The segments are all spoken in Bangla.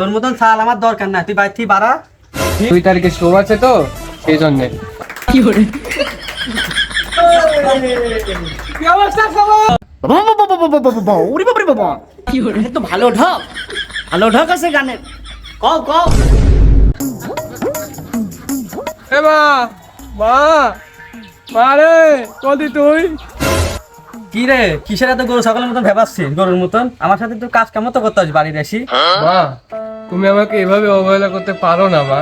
তোর মতন চাল আমার দরকার না তুই বাইর থেকে বাড়া। দুই তারিখে শো আছে তো সেই জন্যে। কি তো ভালো ঢক ভালো ঢক আছে গানের। কও কও। এ মা মা মা রে কদি তুই। কি রে কিসের এত গরু? ছাগলের মতন ভেবাচ্ছিস গরুর মতন? আমার সাথে তুই কাজ কেমন তো করতে হবে বাড়ির এসি? মা তুমি আমাকে এভাবে অবহেলা করতে পারো না মা।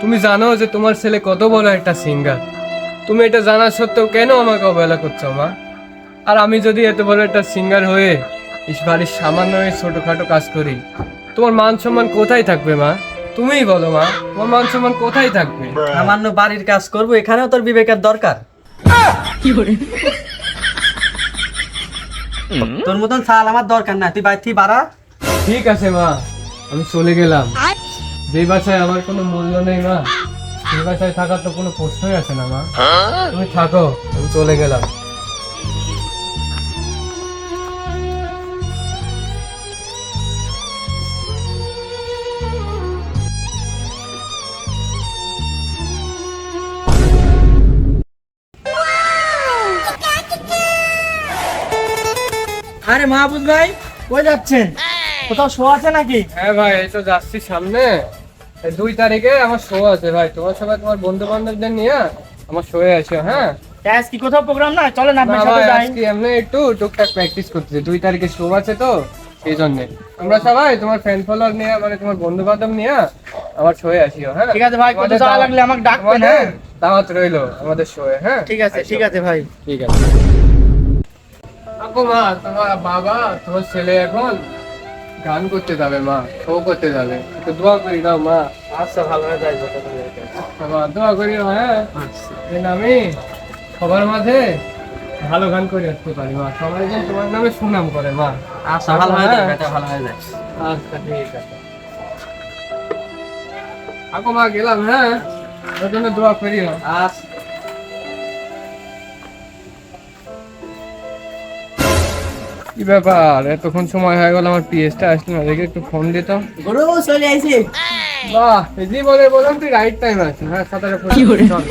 তুমি জানো যে তোমার ছেলে কত বড় একটা সিঙ্গার। তুমি এটা জানা সত্ত্বেও কেন আমাকে অবহেলা করছ মা? আর আমি যদি এত বড় একটা সিঙ্গার হয়ে এই বাড়ির সামান্য ছোটখাটো কাজ করি তোমার মান সম্মান কোথায় থাকবে মা? তুমিই বলো মা তোমার মান সম্মান কোথায় থাকবে? সামান্য বাড়ির কাজ করব এখানেও তোর বিবেকের দরকার। তোর মতন চাল আমার দরকার না তুই থেকে বাড়া। ঠিক আছে মা। আমি চলে গেলাম। যে বাসায় আমার কোনো মূল্য নেই মা সেই বাসায় থাকার তো কোনো প্রশ্নই আছে না মা। তুমি থাকো আমি চলে গেলাম। আরে মাহবুব ভাই কই যাচ্ছেন? কোথাও শো আছে নাকি? হ্যাঁ ভাই এই তো যাচ্ছি সামনে। দুই তারিখে আমার শো আছে ভাই। তোমার সবাই তোমার বন্ধু বান্ধবদের নিয়ে আমার শোয়ে আছে হ্যাঁ? আজ কি কোথাও প্রোগ্রাম না? চলেন না আপনার সাথে যাই। আজকে এমনি একটু টুকটাক প্র্যাকটিস করতেছি। দুই তারিখে শো আছে তো সেই জন্য। আমরা সবাই তোমার ফ্যান ফলোয়ার নিয়ে মানে তোমার বন্ধু বান্ধব নিয়ে আমার শোয়ে আসিও হ্যাঁ? ঠিক আছে ভাই কোথাও তোমাদের যাওয়া লাগলে আমাকে ডাকবেন হ্যাঁ? দাওয়াত রইল আমাদের শোয়ে হ্যাঁ? ঠিক আছে ঠিক আছে ভাই। ঠিক আছে। আপু মা তোমার বাবা তোমার ছেলে এখন গান করতে যাবে মা শো করতে যাবে। একটু দোয়া করি দাও মা। আচ্ছা ভালো হয়ে যায় বাবা দোয়া করি হ্যাঁ। আমি সবার মাঝে ভালো গান করে আসতে পারি মা। সবাই যেন তোমার নামে সুনাম করে মা। আচ্ছা ভালো হয়ে যায় বেটা ভালো হয়ে যায় আচ্ছা ঠিক আছে। আকো মা গেলাম হ্যাঁ। ওর জন্য দোয়া করিও আচ্ছা। কি ব্যাপার? এতক্ষণ সময় হয়ে গেল আমার পিএসটা আসলো না দেখে একটু ফোন দিতাম। চলে আইছি। বাহ এই বলে বললাম তুই রাইট টাইম আছে হ্যাঁ সাঁতারে চল।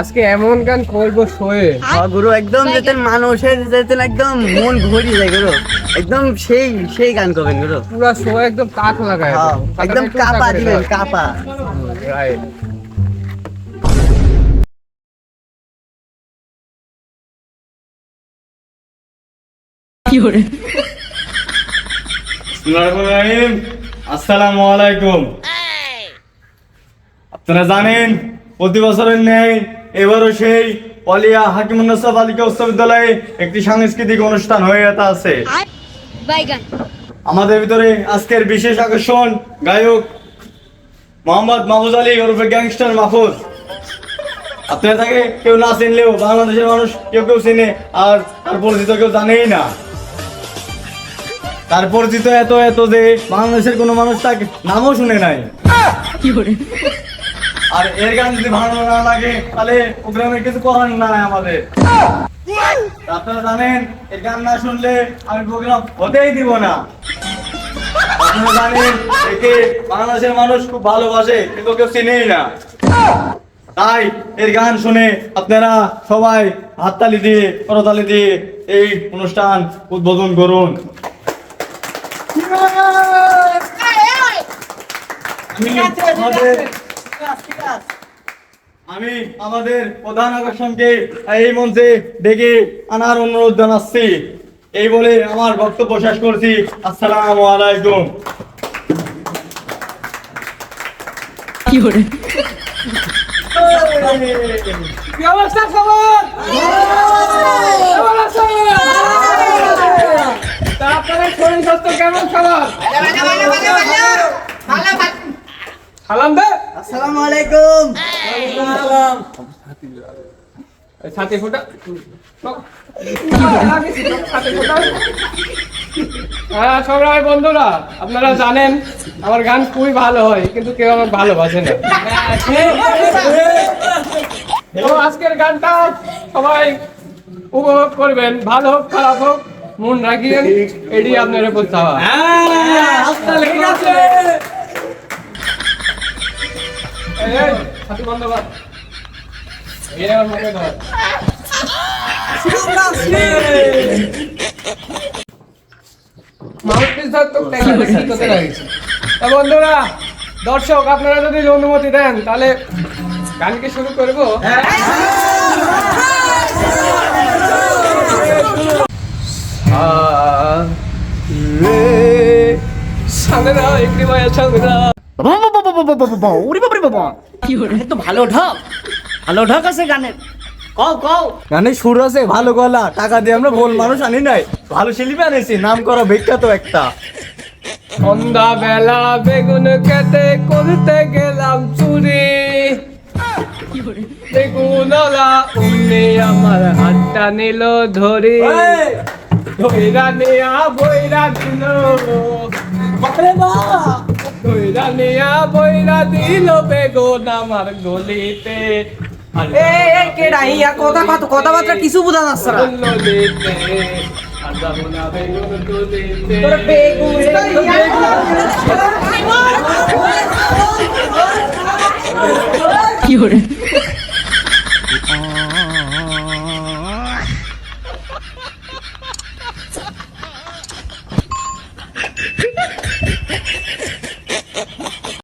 আজকে এমন গান করব শোয়ে। গুরু একদম যেতেন মানুষের যেতেন একদম মন ভরি যায় গুরু। একদম সেই সেই গান করবেন গুরু। পুরা শো একদম কাক লাগায় হ্যাঁ, একদম কাপা দিবেন কাপা। রাইট আসসালামু আলাইকুম। আপনারা জানেন প্রতি বছরের ন্যায় এবারও সেই পলিয়া হাকিমুন্নসা বালিকা উচ্চ বিদ্যালয়ে একটি সাংস্কৃতিক অনুষ্ঠান হয়ে যেতে আছে। আমাদের ভিতরে আজকের বিশেষ আকর্ষণ গায়ক মোহাম্মদ মাহফুজ আলী ওরফে গ্যাংস্টার মাহফুজ। আপনারা তাকে কেউ না চিনলেও বাংলাদেশের মানুষ কেউ কেউ চিনে আর তার পরিচিত কেউ জানেই না। তার পরিচিত এত এত যে বাংলাদেশের কোনো মানুষ তাকে নামও শুনে নাই। আর এর গান যদি ভালো না লাগে তাহলে প্রোগ্রামে কিছু করার নাই আমাদের। আপনারা জানেন এর গান না শুনলে আমি প্রোগ্রাম হতেই দিব না। আপনারা জানেন একে বাংলাদেশের মানুষ খুব ভালোবাসে কিন্তু কেউ চিনেই না। তাই এর গান শুনে আপনারা সবাই হাততালি দিয়ে করতালি দিয়ে এই অনুষ্ঠান উদ্বোধন করুন আমি আমাদের আমি আমাদের প্রধান আকর্ষণকে এই মঞ্চে ডেকে আনার অনুরোধ জানাচ্ছি। এই বলে আমার বক্তব্য শেষ করছি। আসসালামু আলাইকুম। কি খবর? আপনাদের শরীর স্বাস্থ্য কেমন খবর? সালাম দে। আসসালামু আলাইকুম ছাতি ফুটা। হ্যাঁ সবাই বন্ধুরা আপনারা জানেন আমার গান খুবই ভালো হয় কিন্তু কেউ আমাকে ভালোবাসে না। তো আজকের গানটা সবাই উপভোগ করবেন ভালো হোক খারাপ হোক মন রাখিয়েন এটি আপনার উপর চাওয়া। ঠিক আছে। বন্ধ কর। এই আমার মুখে ধর। বন্ধুরা দর্শক আপনারা যদি অনুমতি দেন তাহলে গানকে শুরু করব সাংরা একটি মায়া সাংরা বাবা বাবা বাবা বাবা বাবা ওরে বাবা রে বাবা। এ তো ভালো ঢপ ভালো ঢপ আছে গানের। কও কও। গানের সুর আছে ভালো গলা। টাকা দিয়ে আমরা ভোল মানুষ আনি নাই। ভালো শিল্পী আনেছি নাম করা বিখ্যাত একটা। সন্ধ্যা বেলা বেগুন করতে গেলাম চুরি। বেগুনলা উনি আমার হাতটা নিল ধরি। ধৈরা নেয়া বইরা দিল। ধৈরা নিয়া বইরা দিল বেগুন আমার গলিতে। কথাবার্তা কিছু বোঝা যাচ্ছে কি